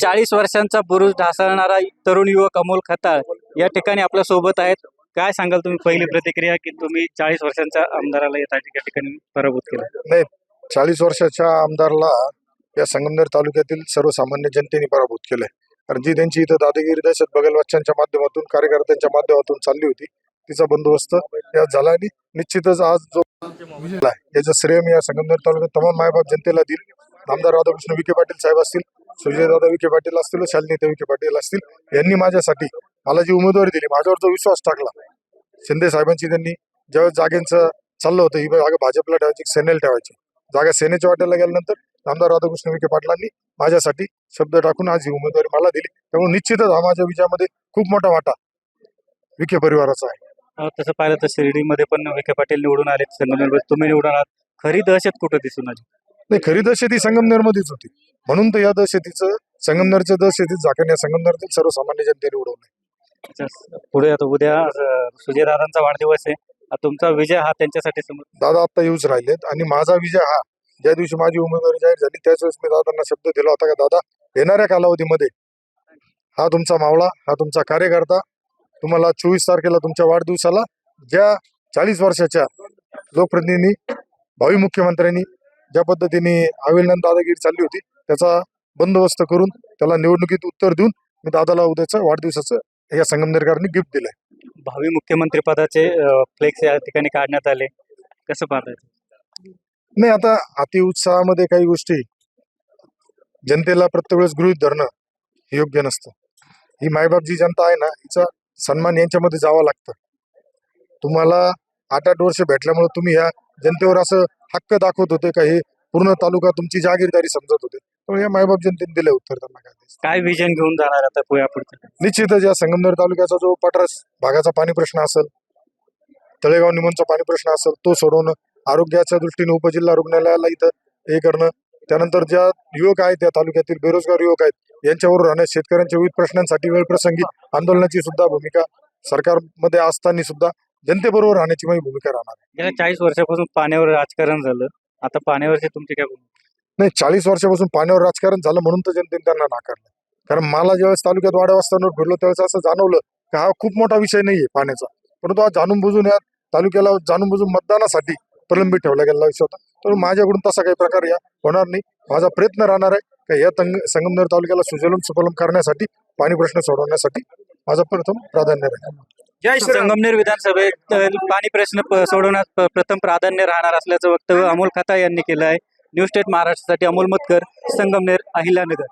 चाळीस वर्षांचा बुरुज ढासळणारा तरुण युवक अमोल खताळ या ठिकाणी आपल्यासोबत आहेत. काय सांगाल तुम्ही पहिली प्रतिक्रिया की तुम्ही चाळीस वर्षांच्या आमदाराला या ठिका- या ठिकाणी पराभूत केलं? नाही चाळीस वर्षाच्या आमदारला या संगमनेर तालुक्यातील सर्वसामान्य जनतेने पराभूत केलंय. कारण जी त्यांची इथं दादागिरी दहशत बगल बच्चांच्या माध्यमातून कार्यकर्त्यांच्या माध्यमातून चालली होती तिचा बंदोबस्त या झाला आणि निश्चितच आज जो याचं श्रेय मी या संगमनेर तालुक्यात तमाम मायबाप जनतेला देईल. आमदार राधाकृष्ण विखे पाटील साहेब असतील सुजयदादा विखे पाटील असतील शालिनीता विखे पाटील असतील यांनी माझ्यासाठी मला जी उमेदवारी दिली. माझ्यावर जो विश्वास टाकला शिंदे साहेबांची त्यांनी ज्यावेळेस जागेंचं चाललं होतं ही जागा भाजपला ठेवायची सेनेला ठेवायची. जागा सेनेच्या वाट्याला गेल्यानंतर आमदार राधाकृष्ण विखे पाटलांनी माझ्यासाठी शब्द टाकून आज ही उमेदवारी मला दिली. त्यामुळे निश्चितच हा माझ्या विजयामध्ये खूप मोठा वाटा विखे परिवाराचा आहे. तसं पाहिलं तर शिर्डीमध्ये पण विखे पाटील निवडून आले संगमनेर तुम्ही निवडून आहात खरी दहशत कुठं दिसून आली? नाही खरी दहशती संगमनेरमध्येच होती. म्हणून तर या दहशतीचं संगमनेरच्या दहशतीत झाकण या संगमनेरतील सर्वसामान्य जनतेने उडवलं अच्छा, पुढे आता उद्या सुजयदादांचा वाढदिवस आहे. तुमचा विजय हा त्यांच्यासाठी दादा आता येऊच राहिलेत आणि माझा विजय हा ज्या दिवशी माझी उमेदवारी जाहीर झाली त्याच वेळेस मी दादांना शब्द दिला होता का दादा येणाऱ्या कालावधीमध्ये हा तुमचा मावळा हा तुमचा कार्यकर्ता तुम्हाला चोवीस तारखेला तुमच्या वाढदिवसाला ज्या चाळीस वर्षाच्या लोकप्रतिनिधी भावी मुख्यमंत्र्यांनी ज्या पद्धतीने अविलन दादागिरी चालली होती त्याचा बंदोबस्त करून त्याला निवडणुकीत उत्तर देऊन मी दादाला उद्याचं वाढदिवसाचं या संगमनेरकरांनी गिफ्ट दिलंय. भावी मुख्यमंत्री पदाचे फ्लेक्स या ठिकाणी काढण्यात आले. कसं पाहताय नाही आता अतिउत्साहामध्ये काही गोष्टी जनतेला प्रत्येक वेळेस गृहित धरणं हे योग्य नसतं. ही मायबाप जी जनता आहे ना हिचा सन्मान यांच्यामध्ये जावं लागतं. तुम्हाला आठ आठ वर्ष भेटल्यामुळे तुम्ही ह्या जनतेवर असं हक्क दाखवत होते का हे पूर्ण तालुका तुमची जागीरदारी समजत होते त्यामुळे या मायबाप जनतेने दिले उत्तर त्यांना काय. काय विजन घेऊन जाणार आता पुढे निश्चितच या संगमनेर तालुक्याचा जो पटरस भागाचा पाणी प्रश्न असेल तळेगाव निमनचा पाणी प्रश्न असेल तो सोडवणं आरोग्याच्या दृष्टीने उपजिल्हा रुग्णालयाला इथं हे करणं त्यानंतर ज्या युवक आहेत त्या तालुक्यातील बेरोजगार युवक आहेत यांच्यावर राहणं शेतकऱ्यांच्या विविध प्रश्नांसाठी वेळप्रसंगी आंदोलनाची सुद्धा भूमिका सरकारमध्ये असताना सुद्धा जनतेबरोबर राहण्याची माझी भूमिका राहणार आहे. गेल्या चाळीस वर्षापासून पाण्यावर राजकारण झालं. आता पाण्यावरचे तुमचे काय भूमिका? नाही चाळीस वर्षापासून पाण्यावर राजकारण झालं म्हणून तर जनतेने त्यांना नाकारलं. कारण मला ज्यावेळेस तालुक्यात वाड्या वाजताना फिरलो त्यावेळेस असं जाणवलं की हा खूप मोठा विषय नाहीये पाण्याचा. परंतु हा जाणून बुजून या तालुक्याला जाणून बुजून मतदानासाठी प्रलंबित ठेवला गेलेला विषय होता. तर माझ्याकडून तसा काही प्रकार या होणार नाही. माझा प्रयत्न राहणार आहे की या तंग संगमनेर तालुक्याला सुजलम सुफलम करण्यासाठी पाणी प्रश्न सोडवण्यासाठी माझं प्रथम प्राधान्य राहील. संगमनेर विधानसभेत पाणी प्रश्न प- प्रथम प्राधान्य राहणार असल्याचं वक्तव्य अमोल खता यांनी केलं आहे न्यूज स्टेट महाराष्ट्रासाठी अमोल मतकर संगमनेर अहिल्यानगर.